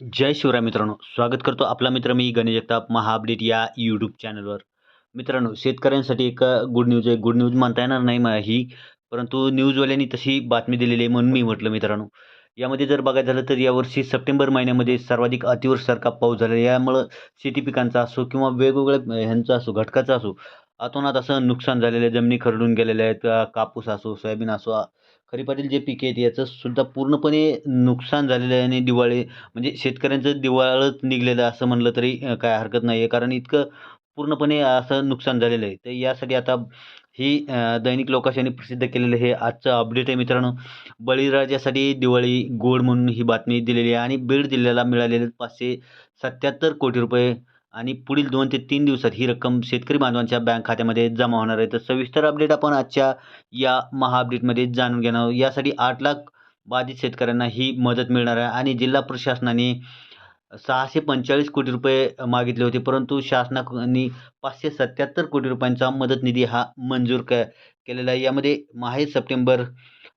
जय शिवराय मित्रांनो. स्वागत करतो आपला मित्र मी गणेश जगताप महा अपडेट या यूट्यूब चॅनलवर मित्रांनो शेतकऱ्यांसाठी एक गुड न्यूज आहे. गुड न्यूज म्हणता येणार नाही मला ही परंतु न्यूजवाल्यांनी तशी बातमी दिलेली आहे म्हणून मी म्हटलं मित्रांनो. यामध्ये जर बघायचं झालं तर यावर्षी सप्टेंबर महिन्यामध्ये सर्वाधिक अतिवर्षासारखा पाऊस झाला यामुळं शेती पिकांचा असो किंवा वेगवेगळ्या ह्यांचा असो घटकाचा असो अतोनात असं नुकसान झालेलं आहे जमिनी खरडून गेलेल्या आहेत कापूस असो सोयाबीन असो खरीपातील जे पिके आहेत याचंसुद्धा पूर्णपणे नुकसान झालेलं आहे आणि दिवाळी म्हणजे शेतकऱ्यांचं दिवाळच निघलेलं असं म्हणलं तरी काय हरकत नाही आहे कारण इतकं पूर्णपणे असं नुकसान झालेलं आहे. तर यासाठी आता ही दैनिक लोकाशाने प्रसिद्ध केलेलं हे आजचं अपडेट आहे मित्रांनो. बळीराजासाठी दिवाळी गोड म्हणून ही बातमी दिलेली आहे आणि बीड जिल्ह्याला मिळालेले पाचशे सत्याहत्तर कोटी रुपये आणि पुढील दोन ते तीन दिवसात ही रक्कम शेतकरी बांधवांच्या बँक खात्यामध्ये जमा होणार आहे. तर सविस्तर अपडेट आपण आजच्या या महाअपडेटमध्ये जाणून घेणार यासाठी आठ लाख बाधित शेतकऱ्यांना ही मदत मिळणार आहे आणि जिल्हा प्रशासनाने सहाशे पंचेचाळीस कोटी रुपये मागितले होते परंतु शासनाने पाचशे सत्याहत्तर कोटी रुपयांचा मदत निधी हा मंजूर क केलेला आहे. यामध्ये माहे सप्टेंबर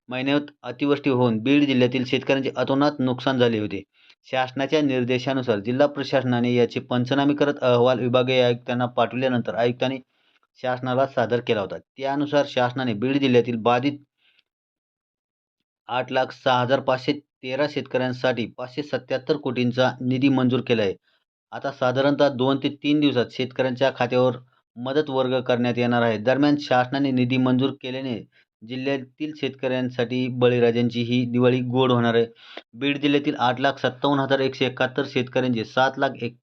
महिन्यात अतिवृष्टी होऊन बीड जिल्ह्यातील शेतकऱ्यांचे अतोनात नुकसान झाले होते. शासनाच्या निर्देशानुसार जिल्हा प्रशासनाने याचे पंचनामे करत अहवाल विभागीय आयुक्तांना पाठवल्यानंतर आयुक्तांनी शासनाला सादर केला होता. त्यानुसार शासनाने बीड जिल्ह्यातील बाधित आठ लाख सहा हजार पाचशे तेरा शेतकऱ्यांसाठी पाचशे सत्याहत्तर कोटींचा निधी मंजूर केला आहे आता साधारणतः दोन ते तीन दिवसात शेतकऱ्यांच्या खात्यावर मदत वर्ग करण्यात येणार आहे. दरम्यान शासनाने निधी मंजूर केल्याने जिल्ह्यातील शेतकऱ्यांसाठी बळीराजांची ही दिवाळी गोड होणार आहे. बीड जिल्ह्यातील आठ लाख सत्तावन्न हजार एकशे एकाहत्तर शेतकऱ्यांचे सात लाख एक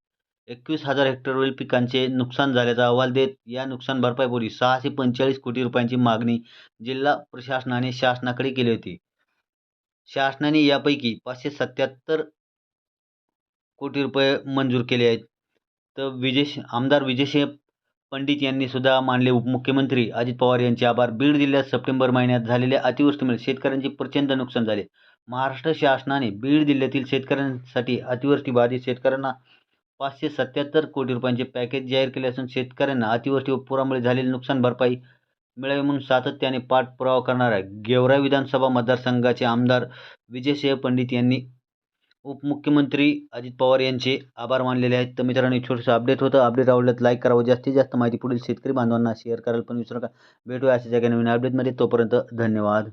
एकवीस हजार हेक्टरवरील पिकांचे नुकसान झाल्याचा अहवाल देत या नुकसान भरपाईपोटी सहाशे पंचेचाळीस कोटी रुपयांची मागणी जिल्हा प्रशासनाने शासनाकडे केली होती. शासनाने यापैकी पाचशे सत्याहत्तर कोटी रुपये मंजूर केले आहेत. तर विजय आमदार विजयसिंह पंडित यांनी सुद्धा मानले उपमुख्यमंत्री अजित पवार यांचे आभार. बीड जिल्ह्यात सप्टेंबर महिन्यात झालेल्या अतिवृष्टीमुळे शेतकऱ्यांचे प्रचंड नुकसान झाले. महाराष्ट्र शासनाने बीड जिल्ह्यातील शेतकऱ्यांसाठी अतिवृष्टी बाधित शेतकऱ्यांना पाचशे सत्याहत्तर कोटी रुपयांचे पॅकेज जाहीर केले असून शेतकऱ्यांना अतिवृष्टी व पुरामुळे झालेली नुकसान भरपाई मिळावी म्हणून सातत्याने पाठपुरावा करणाऱ्या गेवराई विधानसभा मतदारसंघाचे आमदार विजयसिंह पंडित यांनी उपमुख्यमंत्री अजित पवार यांचे आभार मानलेले आहेत. तर मित्रांनो एक छोटंसं अपडेट होतं. अपडेट आवडलं लाईक करावं जास्तीत जास्त माहिती पुढील शेतकरी बांधवांना शेअर करायला पण विसरू नका. भेटूया अशा जागा नवीन अपडेटमध्ये तोपर्यंत धन्यवाद.